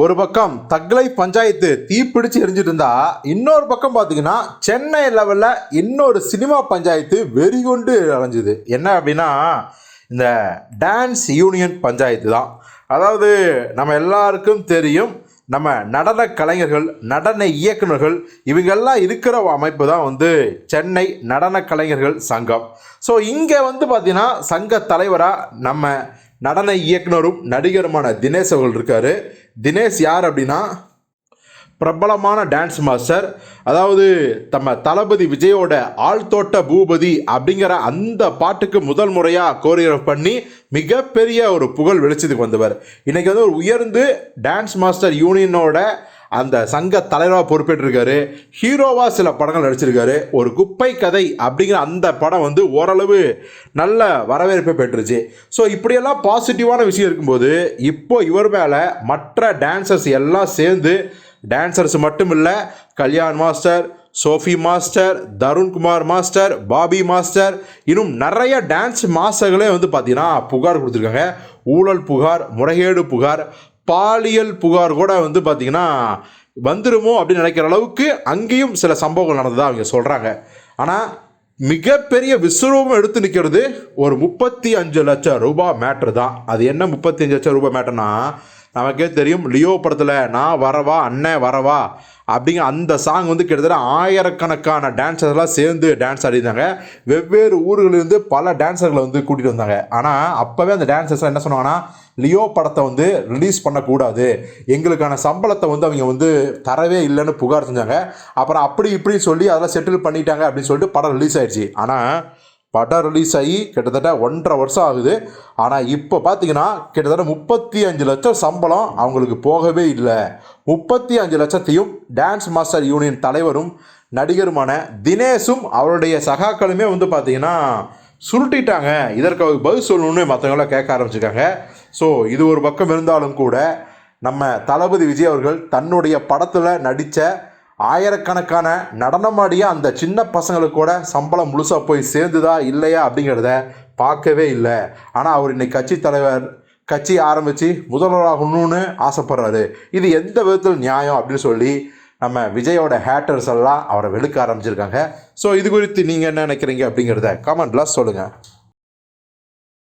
ஒரு பக்கம் தக்லை பஞ்சாயத்து தீப்பிடிச்சு எரிஞ்சிட்டு இருந்தா இன்னொரு பக்கம் பார்த்தீங்கன்னா சென்னை லெவலில் இன்னொரு சினிமா பஞ்சாயத்து வெறிகொண்டு அலைஞ்சுது. என்ன அப்படின்னா இந்த டான்ஸ் யூனியன் பஞ்சாயத்து தான். அதாவது நம்ம எல்லாருக்கும் தெரியும் நம்ம நடன கலைஞர்கள் நடன இயக்குனர்கள் இவங்கெல்லாம் இருக்கிற அமைப்பு தான் வந்து சென்னை நடன கலைஞர்கள் சங்கம். ஸோ இங்கே வந்து பார்த்தீங்கன்னா சங்க தலைவராக நம்ம நடன இயக்குனரும் நடிகருமான தினேஷ் அவர்கள் இருக்காரு. தினேஷ் யார் அப்படின்னா பிரபலமான டான்ஸ் மாஸ்டர் அதாவது நம்ம தளபதி விஜயோட ஆழ்தோட்ட பூபதி அப்படிங்கிற அந்த பாட்டுக்கு முதல் முறையாக கோரியோகிராஃப் பண்ணி மிகப்பெரிய ஒரு புகழ் வெளிச்சத்துக்கு வந்தவர். இன்றைக்கி வந்து ஒரு உயர்ந்து டான்ஸ் மாஸ்டர் யூனியனோட அந்த சங்க தலைவராக பொறுப்பேற்றிருக்காரு. ஹீரோவாக சில படங்கள் நடிச்சிருக்காரு. ஒரு குப்பை கதை அப்படிங்கிற அந்த படம் வந்து ஓரளவு நல்ல வரவேற்பை பெற்றுச்சு. ஸோ இப்படியெல்லாம் பாசிட்டிவான விஷயம் இருக்கும்போது இப்போ இவர் மேலே மற்ற டான்சர்ஸ் எல்லாம் சேர்ந்து டான்சர்ஸ் மட்டும் இல்லை Kalyan master Sophie master Tarunkumar master Bobby master இன்னும் நிறைய டான்ஸ் மாஸ்டர்களே வந்து பார்த்தீங்கன்னா புகார் கொடுத்துருக்காங்க. ஊழல் புகார் முறைகேடு புகார் பாலியல் புகார் கூட வந்து பார்த்தீங்கன்னா வந்துருமோ அப்படின்னு நினைக்கிற அளவுக்கு அங்கேயும் சில சம்பவங்கள் நடந்ததாக அவங்க சொல்கிறாங்க ஆனால் மிகப்பெரிய விஸ்வரூபம் எடுத்து நிற்கிறது ஒரு முப்பத்தி அஞ்சு லட்சம் ரூபாய் மேட்ரு தான். அது என்ன முப்பத்தி அஞ்சு லட்சம் ரூபாய் மேட்டர்னா நமக்கே தெரியும் லியோ படத்தில் நான் வரவா அண்ணன் வரவா அப்படிங்கிற அந்த சாங் வந்து கிட்டத்தட்ட ஆயிரக்கணக்கான டான்ஸர்ஸ்லாம் சேர்ந்து டான்ஸ் ஆடிருந்தாங்க வெவ்வேறு ஊர்களிலிருந்து பல டான்ஸர்களை வந்து கூட்டிகிட்டு வந்தாங்க. ஆனால் அப்போவே அந்த டான்ஸர்ஸ்லாம் என்ன சொன்னாங்கன்னா லியோ படத்தை வந்து ரிலீஸ் பண்ணக்கூடாது. எங்களுக்கான சம்பளத்தை வந்து அவங்க வந்து தரவே இல்லைன்னு புகார் செஞ்சாங்க. அப்புறம் அப்படி இப்படி சொல்லி அதெல்லாம் செட்டில் பண்ணிட்டாங்க அப்படின்னு சொல்லிட்டு படம் ரிலீஸ் ஆயிடுச்சு. ஆனால் படம் ரிலீஸ் ஆகி கிட்டத்தட்ட ஒன்றரை வருஷம் ஆகுது. ஆனால் இப்போ பார்த்தீங்கன்னா கிட்டத்தட்ட முப்பத்தி அஞ்சு லட்சம் சம்பளம் அவங்களுக்கு போகவே இல்லை. முப்பத்தி அஞ்சு லட்சத்தையும் டான்ஸ் மாஸ்டர் யூனியன் தலைவரும் நடிகருமான தினேஷும் அவருடைய சகாக்களுமே வந்து பார்த்தீங்கன்னா சுருட்டிட்டாங்க. இதற்கு பதில் சொல்லணும்னு மற்றவங்களாம் கேட்க ஆரம்பிச்சிருக்காங்க. ஸோ இது ஒரு பக்கம் இருந்தாலும் கூட நம்ம தளபதி விஜய் அவர்கள் தன்னுடைய படத்தில் நடித்த ஆயிரக்கணக்கான நடனமாடிய அந்த சின்ன பசங்களுக்கு கூட சம்பளம் முழுசாக போய் சேர்ந்துதா இல்லையா அப்படிங்கிறத பார்க்கவே இல்லை. ஆனால் அவர் இன்னைக்கு கட்சி தலைவர் கட்சி ஆரம்பித்து முதல்வராகணும்னு ஆசைப்படுறாரு. இது எந்த விதத்தில் நியாயம் அப்படின்னு சொல்லி நம்ம விஜயோட ஹேட்டர்ஸ் எல்லாம் அவரை வெளுக்க ஆரம்பிச்சிருக்காங்க. ஸோ இது குறித்து நீங்கள் என்ன நினைக்கிறீங்க அப்படிங்கிறத கமெண்ட்ல சொல்லுங்கள்